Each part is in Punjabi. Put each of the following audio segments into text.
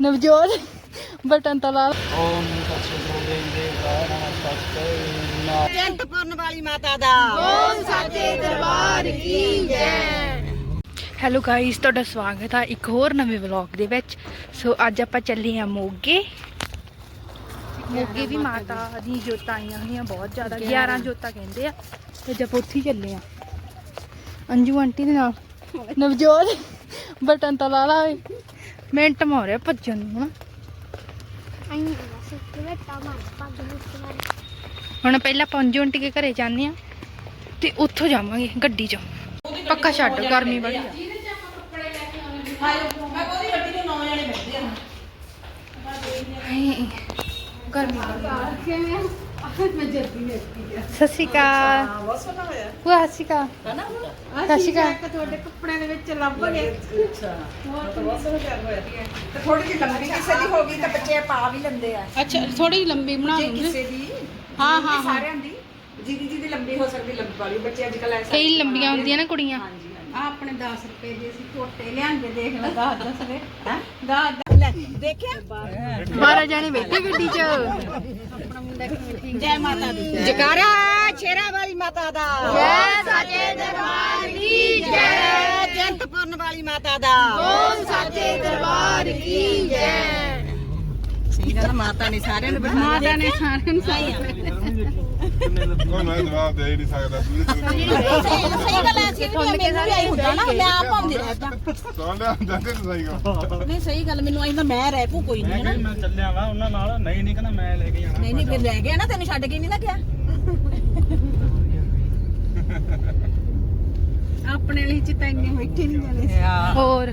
ਨਵਜੋਤ ਬਟਨ ਤਾਂ ਲਾ। ਓਮ ਤਤਿ ਸ੍ਰੀ ਦੇਵ ਨਮਸਤੇ ਨਾ ਚਿੰਤਪੁਰਨ ਵਾਲੀ ਮਾਤਾ ਦਾ ਹੈਲੋ ਗਾਇਸ ਤੁਹਾਡਾ ਸਵਾਗਤ ਹੈ ਇੱਕ ਹੋਰ ਨਵੇਂ ਵਲੌਗ ਦੇ ਵਿੱਚ। ਸੋ ਅੱਜ ਆਪਾਂ ਚੱਲੇ ਆ ਮੋਗੇ। ਮੋਗੇ ਵੀ ਮਾਤਾ ਦੀ ਜੋਤਾਂ ਆਈਆਂ ਹੋਈਆਂ ਬਹੁਤ ਜ਼ਿਆਦਾ 11 ਜੋਤਾਂ ਕਹਿੰਦੇ ਆ। ਤੇ ਜਦ ਉੱਥੇ ਚੱਲੇ ਆ। ਅੰਜੂ ਆਂਟੀ ਦੇ ਨਾਲ। ਨਵਜੋਤ ਬਟਨ ਤਾਂ ਲਾ ਲਾ ਓਏ। ਮਿੰਟ ਮਾਰਿਆ ਭੱਜਣ ਨੂੰ ਹਨਾ? ਹੁਣ ਪਹਿਲਾਂ ਆਪਾਂ ਅੰਜੂ ਆਂਟੀ ਦੇ ਘਰੇ ਜਾਂਦੇ ਆ ਤੇ ਉੱਥੋਂ ਜਾਵਾਂਗੇ ਗੱਡੀ 'ਚ। ਪੱਕਾ ਛੱਡ ਗਰਮੀ ਬੜੀ ਆ। ਹਾਏ, ਗਰਮੀ ਸਤਿ ਸ਼੍ਰੀ ਅਕਾਲ। ਭੂਆ ਸਤਿ ਸ਼੍ਰੀ ਅਕਾਲ। ਸਤਿ ਸ਼੍ਰੀ ਅਕਾਲ। ਤੁਹਾਡੇ ਕੱਪੜਿਆਂ ਦੇ ਵਿੱਚ ਲੱਭ ਗਏ ਤੇ ਥੋੜੀ ਜਿਹੀ ਲੰਬੀ ਕਿਸੇ ਦੀ ਹੋ ਗਈ ਤਾਂ ਬੱਚੇ ਪਾ ਵੀ ਲੈਂਦੇ ਆ। ਅੱਛਾ ਥੋੜੀ ਲੰਬੀ ਬਣਾ ਜੇ ਦੂੰਗੀ ਕਿਸੇ ਦੀ ਹਾਂ, ਹਾਂ, ਹਾਂ। ਸਾਰਿਆਂ ਦੀ ਜਿਹਦੀ ਜਿਹਦੀ ਲੰਬੀ ਹੋ ਸਕਦੀ ਲੰਬੀ ਵਾਲੀ ਬੱਚੇ ਅੱਜ ਕੱਲ ਐਸਾ ਕਈ ਲੰਬੀਆਂ ਹੁੰਦੀਆਂ ਨਾ ਕੁੜੀਆਂ। ਹਾਂਜੀ। ਆ ਆਪਣੇ 10 ਰੁਪਏ ਦੇ ਅਸੀਂ ਟੋਟੇ ਲਿਆਂਦੇ ਦੇਖ ਲੈ। 10 10 ਦੇ। ਹਾਂ? 10 ਲੈ ਦੇਖਿਆ? 12 ਜਾਣੇ ਬੈਠੇ ਗੱਡੀ 'ਚ। ਜੈ ਮਾਤਾ ਦੀ। ਜਕਾਰਾ ਸ਼ੇਰਾ ਵਾਲੀ ਮਾਤਾ ਦਾ। ਜੈ ਸਾਚੇ ਦਰਬਾਰ ਕੀ ਜੈ। ਚਿੰਤਪੁਰਨ ਵਾਲੀ ਮਾਤਾ ਦਾ। ਓਮ ਸਾਚੇ ਦਰਬਾਰ ਕੀ ਜੈ। ਸਹੀ ਗੱਲ ਮਾਤਾ ਨੇ ਸਾਰਿਆਂ ਨੂੰ ਬਿਠਾ ਮਾਤਾ ਨੇ ਸਾਰਿਆਂ ਨੂੰ ਸਾਇਆ ਕੋਈ ਮੈਂ ਜਵਾਬ ਦੇ ਹੀ ਨਹੀਂ ਸਕਦਾ। ਸਹੀ ਗੱਲ ਐ ਸੀ ਮੈਨੂੰ ਵੀ ਆਈ ਹੁੰਦਾ ਨਾ ਮੈਂ ਆਪ ਆਉਂਦੀ ਰਹਿਦਾ ਸੁਣ ਲਿਆ ਜਾਂਦੇ ਨਹੀਂ ਸਹੀ ਗੱਲ। ਨਹੀਂ ਸਹੀ ਗੱਲ ਮੈਨੂੰ ਆਈਂਦਾ ਮੈਂ ਰਹਿ ਪੂ ਕੋਈ ਨਹੀਂ ਨਾ ਮੈਂ ਚੱਲਿਆ ਵਾ ਉਹਨਾਂ ਨਾਲ ਨਹੀਂ ਨਹੀਂ ਕਹਿੰਦਾ ਮੈਂ ਲੈ ਕੇ ਜਾਣਾ ਨਹੀਂ ਨਹੀਂ ਫਿਰ ਲੈ ਗਿਆ ਨਾ ਤੈਨੂੰ ਛੱਡ ਕੇ ਨਹੀਂ ਨਾ ਗਿਆ ਆਪਣੇ ਲਈ ਚਿਤਾ ਇੰਨੇ ਬੈਠੇ ਨਹੀਂ ਜਾਣੇ ਹੋਰ।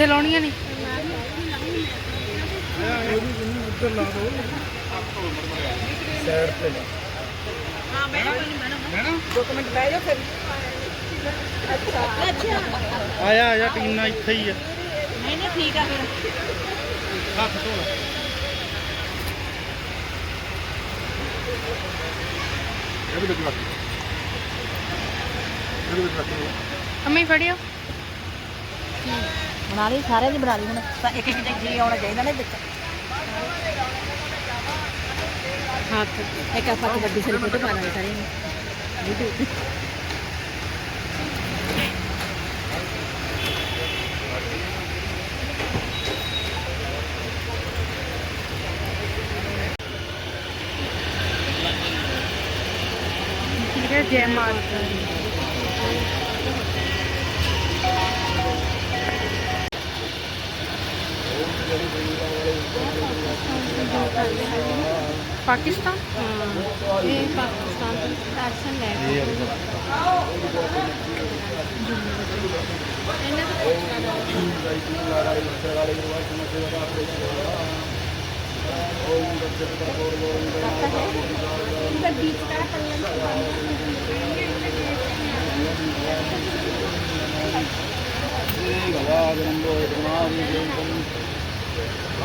ਕਿੱਥੇ ਲਾਉਣੀਆਂ ਨੇ। ਦੋ ਕੁ ਮਿੰਟ ਬਹਿ ਜਾ ਫਿਰ ਆਇਆ ਆਇਆ ਟੀਨਾ ਇੱਥੇ ਹੀ ਆ। ਨਹੀਂ ਨਹੀਂ ਠੀਕ ਆ ਫਿਰ। ਹੱਥ ਧੋ ਲੈ। ਇਹ ਵੀ ਇਹ ਵੀ ਅੰਮੀ ਫੜਿਓ। ਬਣਾ ਲਈ, ਸਾਰਿਆਂ ਦੀ ਬਣਾ ਲਈ ਹੁਣ। ਤਾਂ ਇੱਕ ਇੱਕ ਜੀ ਆਉਣਾ ਚਾਹੀਦਾ ਨਾ ਵਿੱਚ। ਹੱਥ ਇੱਕ ਆਪਾਂ ਤੇ ਵੱਡੀ ਸਾਰੀ ਫੋਟੋ ਪਾ ਲਾਂਗੇ ਸਾਰਿਆਂ ਨੂੰ YouTube ਤੇ। ਠੀਕ ਹੈ ਜੈ ਮਾਤਾ ਦੀ ਪਾਕਿਸਤਾਨ ਇਹ ਪਾਕਿਸਤਾਨ ਤੋਂ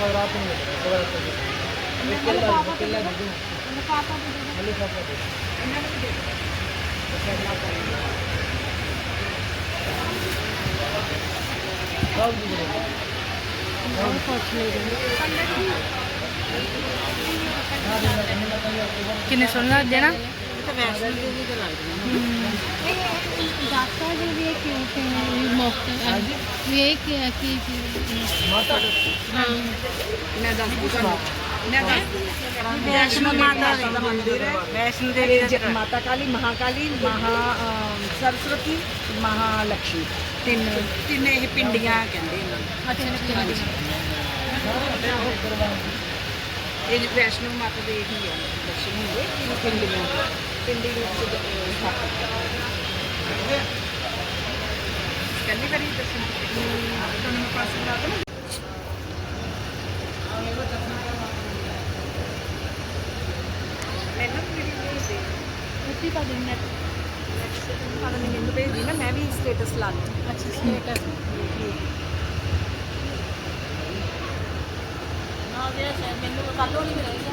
रात में सुबह रात में एक किलो किलो दे दूं लिफाफा दे दूं लिफाफा दे इन्हें भी दे दो सब दे दो और पांच ले दो किन्ने सोने लग जाना तो वैसे भी तो लग जाना ਜੀ ਵੈਸ਼ਨੋ ਮਾਤਾ ਦਾ ਮੰਦਿਰ ਹੈ। ਵੈਸ਼ਨੋ ਦੇਵੀ ਦਾ ਮਾਤਾ ਕਾਲੀ ਮਹਾਕਾਲੀ ਮਹਾ ਅਮ, ਸਰਸਵਤੀ ਮਹਾਲక్ష్ਮੀ ਤਿੰਨ ਤਿੰਨ ਇਹ ਪਿੰਡੀਆਂ ਕਹਿੰਦੇ ਇਹਨਾਂ ਨੂੰ। ਇਹ ਵੈਸ਼ਨੋ ਮਾਤਾ ਦੇ ਹੀ ਆ ਦਰਸ਼ਨ ਹੁੰਦੇ ਤਿੰਨ ਪਿੰਡੀਆਂ। ਪਿੰਡੀ ਵਿੱਚ ਕਹਿੰਦੀ ਕਰੀ ਦਰਸ਼ਨ ਤੁਹਾਨੂੰ ਪਾਸ ਲਾ ਦੋ ਮੈਨੂੰ ਮੇਰੀ ਭੇਜ ਦੇ ਉੱਤੀ ਪਾ ਦੇਣਾ ਪਤਾ ਨਹੀਂ ਮੈਨੂੰ ਭੇਜਦੀ ਨਾ ਮੈਂ ਵੀ ਸਟੇਟਸ ਲਾ ਲਵਾਂ ਅੱਛਾ ਸਟੇਟਸ ਨਾ ਜੇ ਮੈਨੂੰ ਕੱਲੋਂ ਨਹੀਂ ਮਿਲੇਗਾ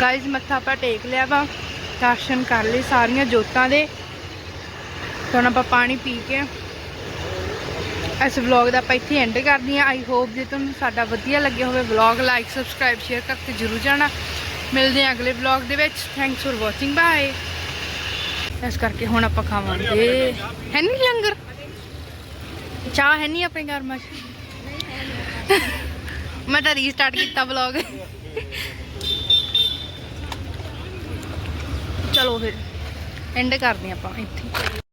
ਗਾਇਜ਼, ਮੱਥਾ ਆਪਾਂ ਟੇਕ ਲਿਆ ਵਾ। ਦਰਸ਼ਨ ਕਰ ਲਏ ਸਾਰੀਆਂ ਜੋਤਾਂ ਦੇ। ਹੁਣ ਆਪਾਂ ਪਾਣੀ ਪੀ ਕੇ ਇਸ ਵਲੌਗ ਦਾ ਆਪਾਂ ਇੱਥੇ ਐਂਡ ਕਰਦੇ ਹਾਂ। ਆਈ ਹੋਪ ਜੇ ਤੁਹਾਨੂੰ ਸਾਡਾ ਵਧੀਆ ਲੱਗਿਆ ਹੋਵੇ ਵਲੌਗ ਲਾਈਕ ਸਬਸਕ੍ਰਾਈਬ ਸ਼ੇਅਰ ਕਰਕੇ ਜਰੂਰ ਜਾਣਾ। ਮਿਲਦੇ ਹਾਂ ਅਗਲੇ ਵਲੌਗ ਦੇ ਵਿੱਚ। ਥੈਂਕਸ ਫॉर ਵਾਚਿੰਗ ਬਾਏ ਇਸ ਕਰਕੇ ਹੁਣ ਆਪਾਂ ਖਾਵਾਂਗੇ। ਹੈ ਨਹੀਂ ਲੰਗਰ? ਚਾਹ ਹੈ ਨਹੀਂ ਆਪਣੇ ਘਰ ਮਾ ਮੈਂ ਤਾਂ ਰੀਸਟਾਰਟ ਕੀਤਾ ਵਲੌਗ ਚਲੋ ਫਿਰ। ਐਂਡ ਕਰਦੇ ਹਾਂ ਆਪਾਂ ਇੱਥੇ।